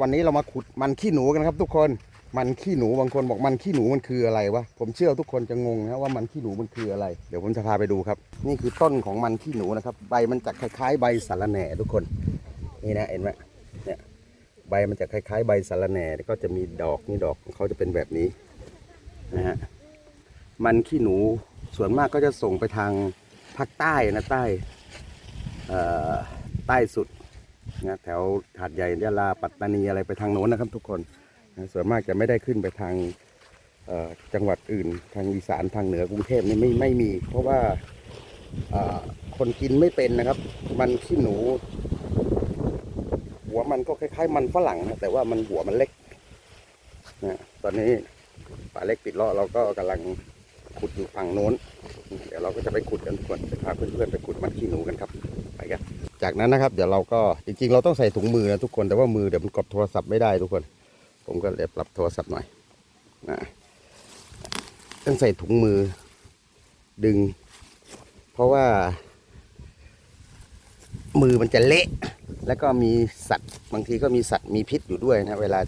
วันนี้เรามาขุดมันขี้หนูกันครับ ทุกคน มันขี้หนูบางคนบอกมันขี้หนูมันคืออะไรวะ ผมเชื่อทุกคนจะงงนะว่ามันขี้หนูมันคืออะไร เดี๋ยวผมจะพาไปดูครับ นี่คือต้นของมันขี้หนูนะครับ ใบมันจะคล้ายๆ ใบสาระแหน่ทุกคน นี่นะเห็นไหมเนี่ยใบมันจะคล้ายๆ ใบสาระแหน่แล้วก็จะมีดอกนี่ดอกของเขาจะเป็นแบบนี้นะฮะ มันขี้หนูส่วนมากก็จะส่งไปทางภาคใต้นะใต้เอ่อใต้สุด นะแถวหาดใหญ่ยะลาปัตตานีอะไรไปทางโน้นนะครับทุกคนนะส่วนมากจะไม่ได้ขึ้นไปทางจังหวัดอื่นทางอีสานทางเหนือกรุงเทพนี่ไม่ไม่มี เพราะว่าคนกินไม่เป็นนะครับ มันขี้หนู หัวมันก็คล้ายๆ มันฝรั่งนะแต่ว่ามันหัวมันเล็กนะตอนนี้ป่าเล็กปิดล้อเราก็กำลังขุดอยู่ฝั่งโน้น เดี๋ยวเราก็จะไปขุดกันทุกคนจะพาเพื่อนๆไปขุดมันขี้หนูกันครับ จากนั้นนะครับ เดี๋ยวเราก็จริงๆ เราต้องใส่ถุงมือนะทุกคนแต่ว่ามือเดี๋ยวมันกดโทรศัพท์ไม่ได้ทุกคน ผมก็เลยปรับโทรศัพท์หน่อยนะต้องใส่ถุงมือดึง เพราะว่า มือมันจะเละ แล้วก็มีสัตว์บางทีก็มีสัตว์มีพิษอยู่ด้วยนะเวลา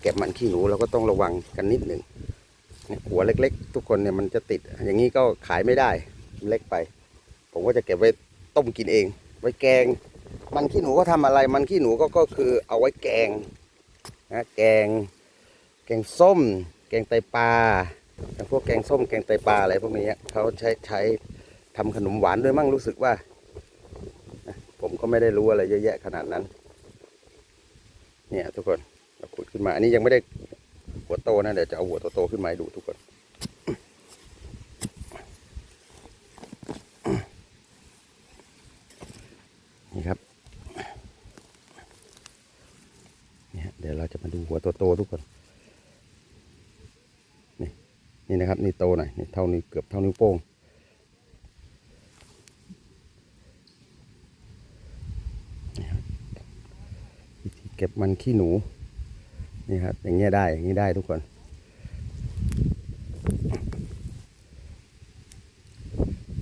เก็บมันขี้หนูเราก็ต้องระวังกันนิดหนึ่งหัวเล็ก ๆ ทุกคนเนี่ยมันจะติด อย่างนี้ก็ขายไม่ได้เล็กไป ผมก็จะเก็บไว้ต้มกินเอง ไว้แกง มันขี้หนูก็ทำอะไร มันขี้หนูก็ก็คือเอาไว้แกงนะแกง แกงส้ม แกงไตปลาพวกแกงส้มแกงไตปลาอะไรพวกนี้เขาใช้ใช้ทำขนมหวานด้วยมั่งรู้สึกว่า ผมก็ไม่ได้รู้อะไรเยอะแยะขนาดนั้น เนี่ยทุกคนเราขุดขึ้นมา อันนี้ยังไม่ได้หัวโตนะเดี๋ยวจะเอาหัวโตๆขึ้นมาให้ดูทุกคน นี่ครับเนี่ยเดี๋ยวเราจะมาดูหัวโตๆทุกคนนี่นี่นะครับนี่โตหน่อยนี่เท่านี้เกือบเท่านิ้วโป้งวิธีเก็บมันขี้หนูนี่ครับอย่างเงี้ยได้อย่างนี้ได้ทุกคน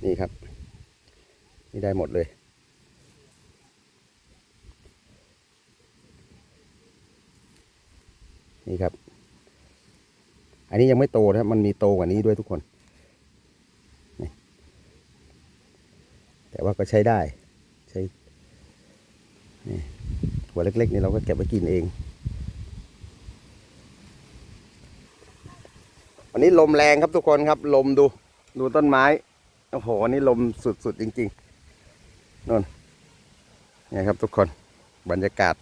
นี่ครับ นี่ได้หมดเลย นี่ครับ อันนี้ยังไม่โตนะครับมันมีโตกว่านี้ด้วยทุกคน แต่ว่าก็ใช้ได้ใช้หัวเล็กๆนี่เราก็เก็บไว้กินเอง วันนี้ลมแรงครับทุกคนครับ ลมดูดูต้นไม้ โอ้โหวันนี้ลมสุดๆจริงๆนู่นนี่ครับทุกคนบรรยากาศ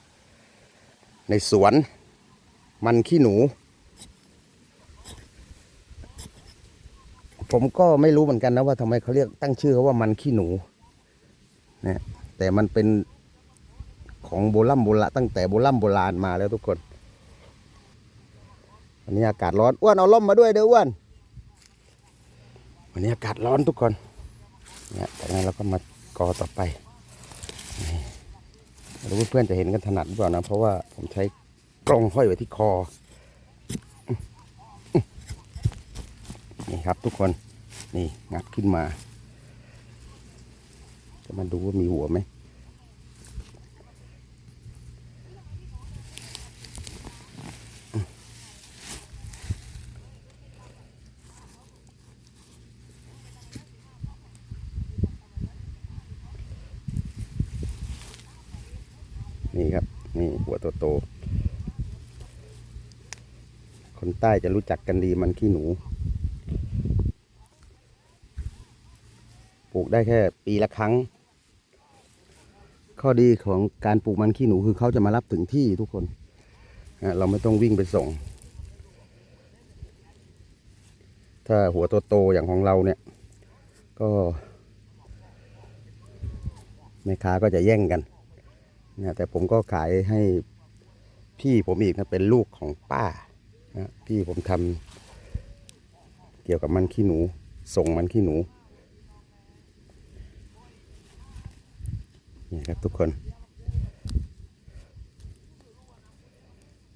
ในสวนมันขี้หนู ผมก็ไม่รู้เหมือนกันนะว่าทำไมเขาเรียกตั้งชื่อเขาว่ามันขี้หนูนะแต่มันเป็นของโบราณโบราณตั้งแต่โบราณโบราณมาแล้วทุกคนวันนี้อากาศร้อนอ้วนเอาล่มมาด้วยเด้ออ้วนวันนี้อากาศร้อนทุกคนเนี่ยจากนั้นเราก็มากอต่อไปรู้เพื่อนๆจะเห็นกันถนัดหรือเปล่านะ เพราะว่าผมใช้กล้องห้อยไว้ที่คอ นี่ครับทุกคนนี่งัดขึ้นมา จะมาดูว่ามีหัวไหมนี่ครับ นี่หัวโตโตๆคนใต้จะรู้จักกันดีมันขี้หนู ลูกได้แค่ปีละครั้ง ข้อดีของการปลูกมันขี้หนูคือเขาจะมารับถึงที่ทุกคนเราไม่ต้องวิ่งไปส่ง ถ้าหัวโตๆอย่างของเราเนี่ย ก็แม่ค้าก็จะแย่งกันนะแต่ผมก็ขายให้พี่ผมอีกนะเป็นลูกของป้านะพี่ผมทำเกี่ยวกับมันขี้หนู ส่งมันขี้หนู นี่ครับทุกคน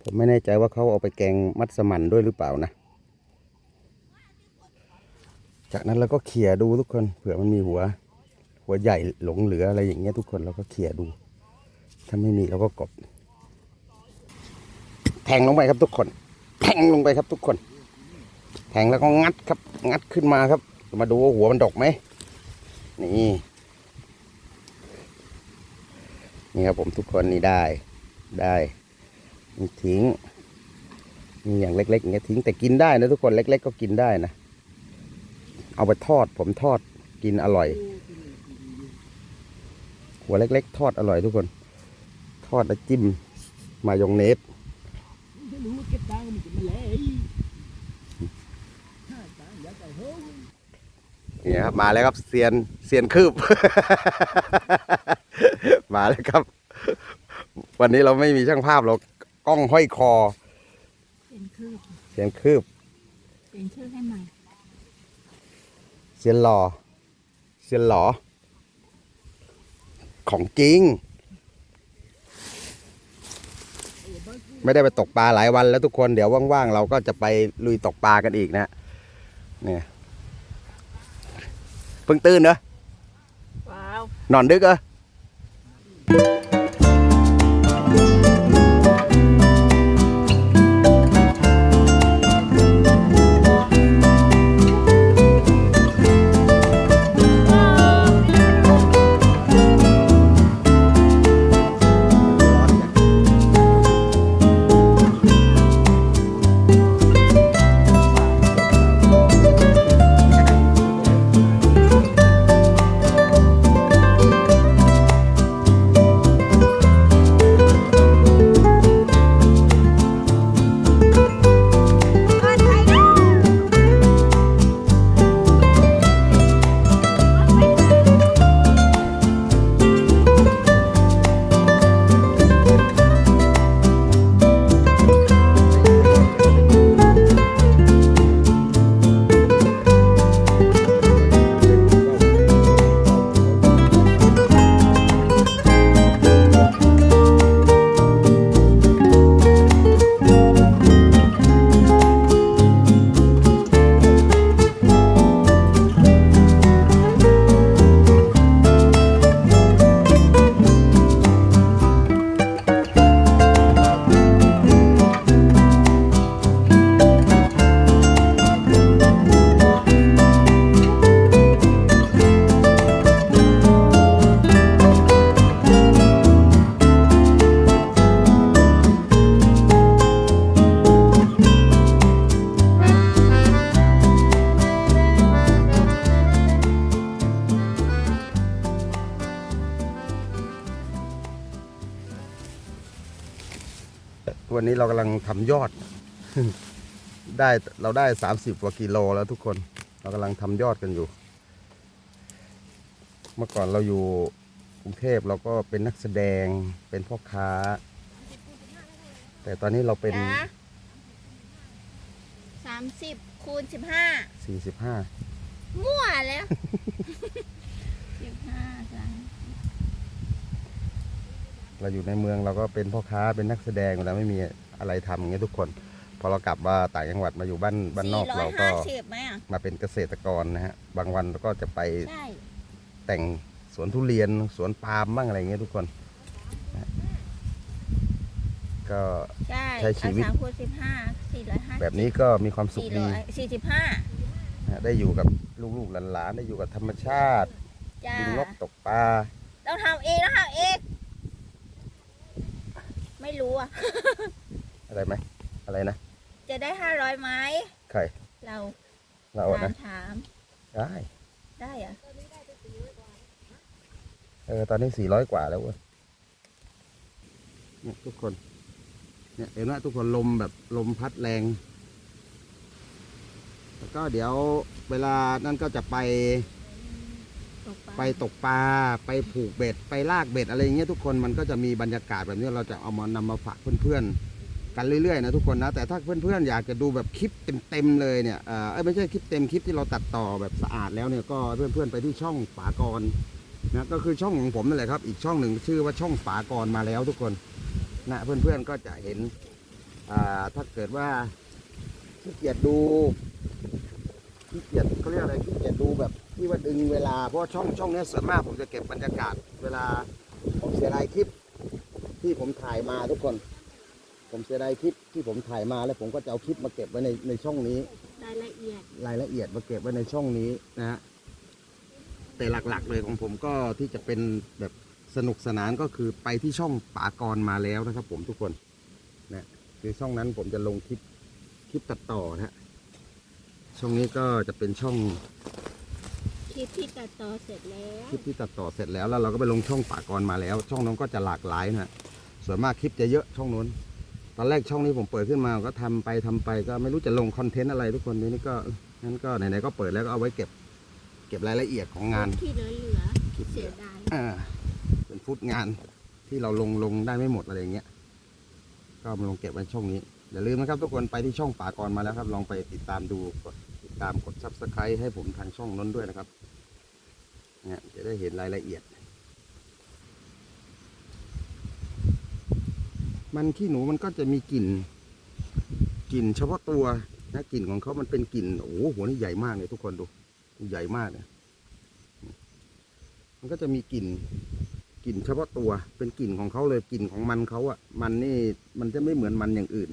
ผมไม่แน่ใจว่าเขาเอาไปแกงมัสมั่นด้วยหรือเปล่านะ จากนั้นเราก็เขี่ยดูทุกคนเผื่อมันมีหัว หัวใหญ่หลงเหลืออะไรอย่างเงี้ยทุกคนเราก็เขี่ยดู ถ้าไม่มีเราก็กบแทงลงไปครับทุกคน แทงลงไปครับทุกคน แทงแล้วก็งัดครับ งัดขึ้นมาครับ มาดูว่าหัวมันดกไหมนี่ นี่ครับผมทุกคนนี่ได้ได้นี่ทิ้งนี่อย่างเล็กๆอย่างเงี้ยทิ้งแต่กินได้นะทุกคนเล็ก ๆ ก็กินได้นะ เอาไปทอดผมทอดกินอร่อย หัวเล็ก ๆ ทอดอร่อยทุกคน ทอดแล้วจิ้มมายองเนสไม่รู้เก็บตังค์มันจะมาเลยห้าตังค์อยากจะเฮ้ย นี่ครับมาแล้วครับเซียนเซียนคืบ มาแล้วครับ วันนี้เราไม่มีช่างภาพเรากล้องห้อยคอ เป็นคืบเซียนคืบ เป็นชื่อให้ใหม่เซียนหล่อเซียนหล่อของจริง ไม่ได้ไปตกปลาหลายวันแล้วทุกคนเดี๋ยวว่างๆเราก็จะไปลุยตกปลากันอีกนะเนี่ย เพิ่งตื่นเนอะว้าวนอนดึกเหรอากำลังทำยอด ได้เราได้สามสิบกว่ากิโลแล้วทุกคน เรากำลังทำยอดกันอยู่ เมื่อก่อนเราอยู่กรุงเทพเราก็เป็นนักแสดงเป็นพ่อค้า แต่ตอนนี้เราเป็นนะสามสิบคูณสิบห้าสี่สิบห้ามั่วแล้วสิบห้าสามเราอยู่ในเมืองเราก็เป็นพ่อค้าเป็นนักแสดงเราไม่มี อะไรทำอย่างเงี้ยทุกคน พอเรากลับมาต่างจังหวัดมาอยู่บ้านบ้านนอกสี่ร้เราอยก็ห้าสิบไหมอะมาเป็นเกษตรกรนะฮะบางวันเราก็จะไปใช่แต่งสวนทุเรียนสวนปาล์มบ้างอะไรอย่างเงี้ยทุกคนนะฮะก็ ใช่ใช้ชีวิต เอาสามคูณสิบห้าสี่ร้อยห้าแบบนี้ก็มีความสุขสี่ดีร้อยสี่สิบห้านะฮะได้อยู่กับลูกๆหลานๆได้อยู่กับธรรมชาติจ้า บินนกตกปลา ต้องทำเองต้องทำเอง ไม่รู้อะ อะไรไหมอะไรนะ จะได้ห้าร้อยไหมใคร เราเราถานะ มถามได้ ได้เหรอะเออ ตอนนี้สี่ร้อยกว่าแล้วเว้ย เนี่ยทุกคน เนี่ยเห็นไหมทุกคนลมแบบลมพัดแรง แล้วก็เดี๋ยวเวลานั่นก็จะไปตกปลาไปตกปลาไปผูกเบ็ด ไปลากเบ็ดอะไรอย่างเงี้ยทุกคนมันก็จะมีบรรยากาศแบบนี้เราจะเอามานำมาฝากเพื่อนๆ กันเรื่อยๆนะทุกคนนะ แต่ถ้าเพื่อนๆ อยากจะดูแบบคลิปเต็มๆเลยเนี่ยเออไม่ใช่คลิปเต็มคลิปที่เราตัดต่อแบบสะอาดแล้วเนี่ยก็เพื่อนๆไปที่ช่องฝากรนะก็คือช่องของผมนั่นแหละครับ อีกช่องหนึ่งชื่อว่าช่องฝากรมาแล้วทุกคนนะเพื่อนๆก็จะเห็นอ่าถ้าเกิดว่าขี้เกียจดูขี้เกียจเขาเรียกอะไรขี้เกียจดูแบบที่ว่าดึงเวลาเพราะช่องช่องนี้ส่วนมากผมจะเก็บบรรยากาศ เวลาผมเสียดายคลิปที่ผมถ่ายมาทุกคน ผมผมเสียดายคลิปที่ผมถ่ายมาแล้วผมก็จะเอาคลิปมาเก็บไว้ในในช่องนี้ รายละเอียด รายละเอียดมาเก็บไว้ในช่องนี้นะฮะแต่หลักๆเลยของผมก็ที่จะเป็นแบบสนุกสนานก็คือไปที่ช่องป่ากรมาแล้วนะครับ ผมทุกคนนะคือช่องนั้นผมจะลงคลิปคลิปตัดต่อนะฮะช่องนี้ก็จะเป็นช่องคลิปที่ตัดต่อเสร็จแล้วคลิปที่ตัดต่อเสร็จแล้วแล้วเราก็ไปลงช่องป่ากรมาแล้ว ช่องนั้นก็จะหลากหลายนะฮะส่วนมากคลิปจะเยอะช่องนู้น ตอนแรกช่องนี้ผมเปิดขึ้นมาก็ทำไปทำไปก็ไม่รู้จะลงคอนเทนต์อะไรทุกคนทีนี้ก็งั้นก็ไหนๆก็เปิดแล้วก็เอาไว้เก็บ เก็บรายละเอียดของงานที่เหลือเหลือเสียดายอ่าเป็นฟุตงานที่เราลงลงได้ไม่หมดอะไรอย่างเงี้ยก็มาลงเก็บไว้ช่องนี้อย่าลืมนะครับทุกคนไปที่ช่องป่ากรมาแล้วครับ ลองไปติดตามดูกดติดตามกดซับสไครต์ให้ผมทางช่องนั้นด้วยนะครับเนี่ยจะได้เห็นรายละเอียด มันขี้หนูมันก็จะมีกลิ่นกลิ่นเฉพาะตัวนะกลิ่นของเขามันเป็นกลิ่นโอ้โหหัวนี่ใหญ่มากเลยทุกคนดูใหญ่มากเนี่ยมันก็จะมีกลิ่นกลิ่นเฉพาะตัวเป็นกลิ่นของเขาเลยกลิ่นของมันเขาอะมันนี่มันจะไม่เหมือนมันอย่างอื่น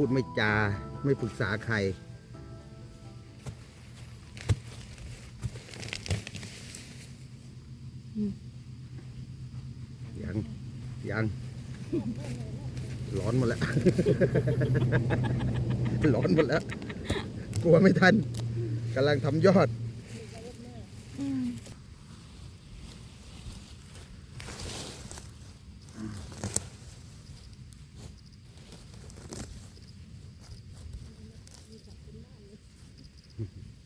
พูดไม่จา ไม่ปรึกษาใคร ยัง ยัง ร้อนหมดแล้ว ร้อนหมดแล้ว กลัวไม่ทันกำลังทำยอด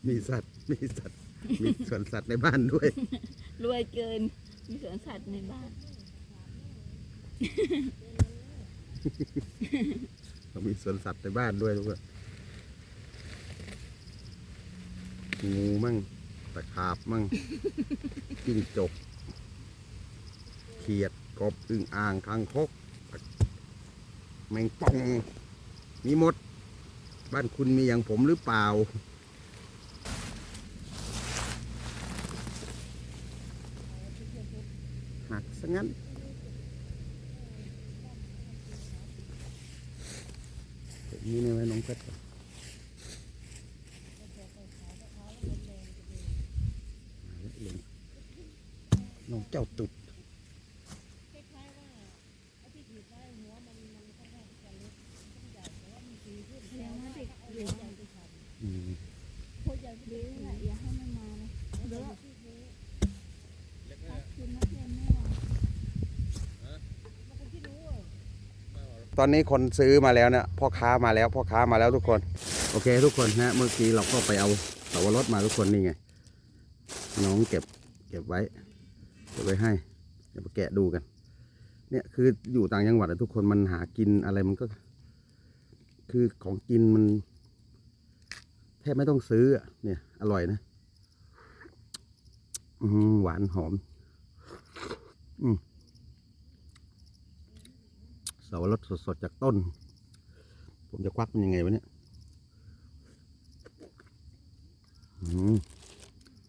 อื มมีสัตว์ มีสัตว์ มีสวนสัตว์ในบ้านด้วย รวยเกิน มีสวนสัตว์ในบ้านมีสวนสัตว์ในบ้านด้วยทุกคนงูมั่งตะขาบมั่งจิ้งจก เขียด กบอึ่งอ่างคางคก แมงป่อง มีหมด บ้านคุณมีอย่างผมหรือเปล่า ซะงั้นนี่ในไว้น้องเพชรน้องเจ้าตุด ตอนนี้คนซื้อมาแล้วเนี่ยพ่อค้ามาแล้วพ่อค้ามาแล้วทุกคน โอเค ทุกคนฮะเมื่อกี้เราก็ไปเอาสาวรสมาทุกคนนี่ไงน้องเก็บเก็บไว้เก็บไว้ให้เดี๋ยวมาแกะดูกัน เนี่ยคืออยู่ต่างจังหวัดอะทุกคนมันหากินอะไรมันก็ คือของกินมันแทบไม่ต้องซื้อเนี่ย อร่อยนะหวานหอม อืม สาวรสสดๆจากต้น ผมจะควักมันยังไงวะเนี่ย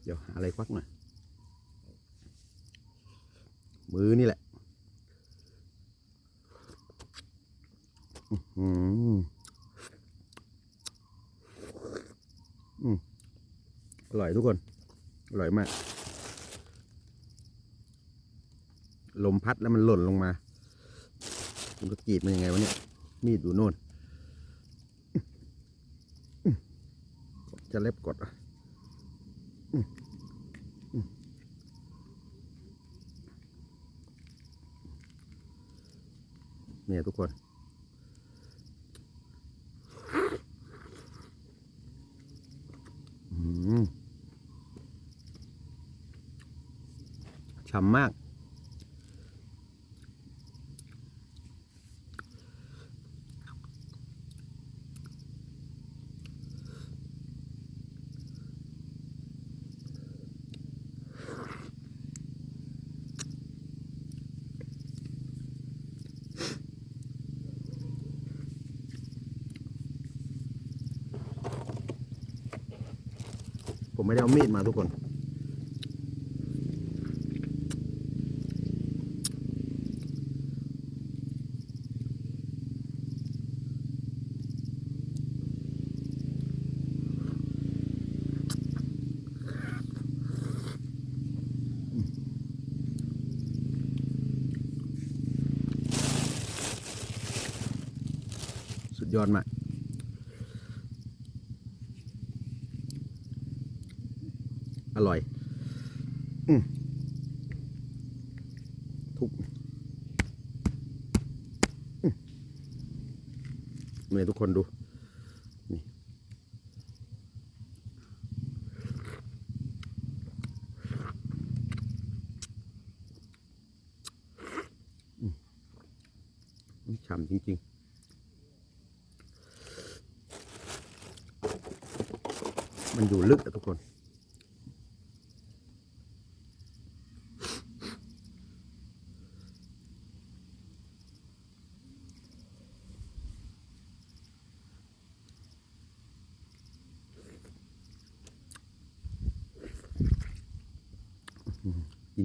เดี๋ยวหาอะไรควักหน่อย มือนี่แหละอื้อหืออืมอร่อยทุกคน อร่อยมาก ลมพัดแล้วมันหล่นลงมา ผมก็กรีดมันยังไงวะเนี่ย มีดอยู่โน่น จะเล็บกดอะเนี่ยทุกคนอืมฉ่ำมาก ไม่ได้เอามีดมาทุกคนสุดยอดมาก อร่อย อืม ทุกอืมเนี่ยทุกคนดู นี่อืมฉ่ำจริง ๆมันอยู่ลึกอะทุกคน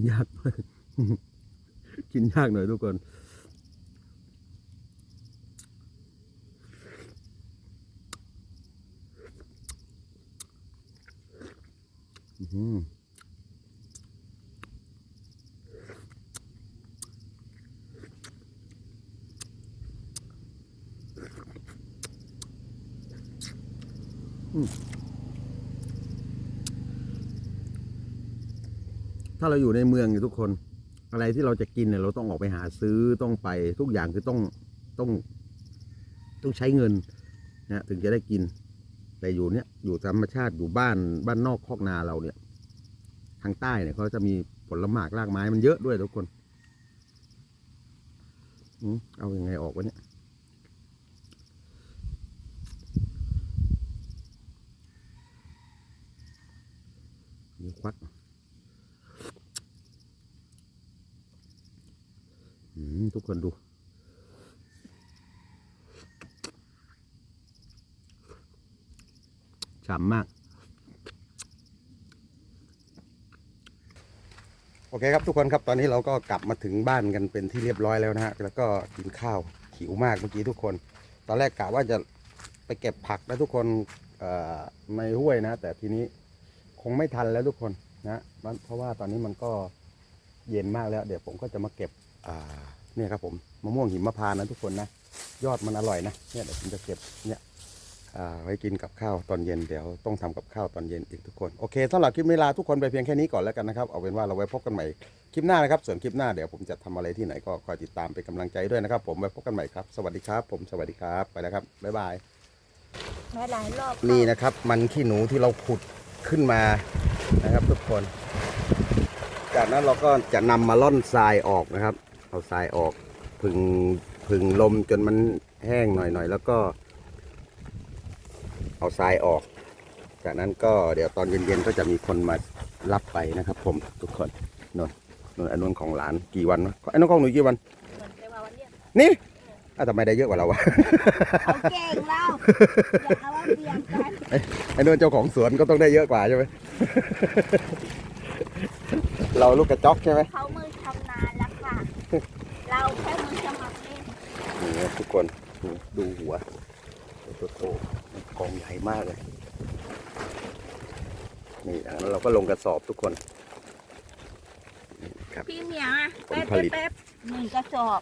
ยากมาก กิน ยากหน่อยทุกคนอืมถ้าเราอยู่ในเมืองอยู่ทุกคน อะไรที่เราจะกินเนี่ยเราต้องออกไปหาซื้อต้องไปทุกอย่างคือต้องต้องต้องใช้เงินนะถึงจะได้กิน แต่อยู่เนี่ยอยู่ธรรมชาติอยู่บ้านบ้านนอกคอกนาเราเนี่ย ทางใต้เนี่ยเขาจะมีผลไม้รากไม้มันเยอะด้วยทุกคนเอาอยัางไงออกวะเนี่ยนี่ควัก อืมทุ กคนดูฉ่ำมาก โอเคครับทุกคนครับตอนนี้เราก็กลับมาถึงบ้านกันเป็นที่เรียบร้อยแล้วนะฮะ แล้วก็กินข้าวหิวมากเมื่อกี้ทุกคน ตอนแรกกะว่าจะไปเก็บผักนะทุกคนในห้วยนะ แต่ทีนี้คงไม่ทันแล้วทุกคนนะเพราะว่าตอนนี้มันก็เย็นมากแล้ว เดี๋ยวผมก็จะมาเก็บอ่า เนี่ยครับผมมะม่วงหิมพานต์นะทุกคนนะยอดมันอร่อยนะเนี่ยเดี๋ยวผมจะเก็บเนี่ยอ่าไว้กินกับข้าวตอนเย็นเดี๋ยวต้องทำกับข้าวตอนเย็นอีกทุกคนโอเคสำหรับคลิปนี้ลาทุกคนไปเพียงแค่นี้ก่อนแล้วกันนะครับเอาเป็นว่าเราไว้พบกันใหม่คลิปหน้านะครับส่วนคลิปหน้าเดี๋ยวผมจะทำอะไรที่ไหนก็คอยติดตามเป็นกำลังใจด้วยนะครับ ผมไว้พบกันใหม่ครับสวัสดีครับ ผมสวัสดีครับไปแล้วครับบ๊ายบายมาหลายรอบนี่นะครับ มันขี้หนูที่เราขุดขึ้นมานะครับ ทุกคน จากนั้นเราก็จะนำมาล่อนทรายออกนะครับ เอาทรายออกพึงพึงลมจนมันแห้งหน่อยๆแล้วก็ เอาทรายออก จากนั้นก็เดี๋ยวตอนเย็นๆก็จะมีคนมารับไปนะครับ ผมทุกคนนนนนอันนู้นของหลานกี่วันวะอันนู้นของหนูกี่วันเหมือนไปมาวันเนี้ยนี่อ้าวทำไมได้เยอะกว่าเราวะเขาเก่งเราอย่าเอาว่าเปลี่ยนกันไอ้นู้นเจ้าของสวนก็ต้องได้เยอะกว่าใช่ไหมเราลูกกระจอกใช่ไหมเขามือชำนาญแล้วค่ะ เราแค่มือสมัครเล่น นี่ ครับทุกคนดูดูหัวตัวโตกองใหญ่มากเลย นี่จากนั้นเราก็ลงกระสอบทุกคนนี่ครับพี่เหมียงอะผลแป๊บผลิตแป๊บหนึ่งกระสอบ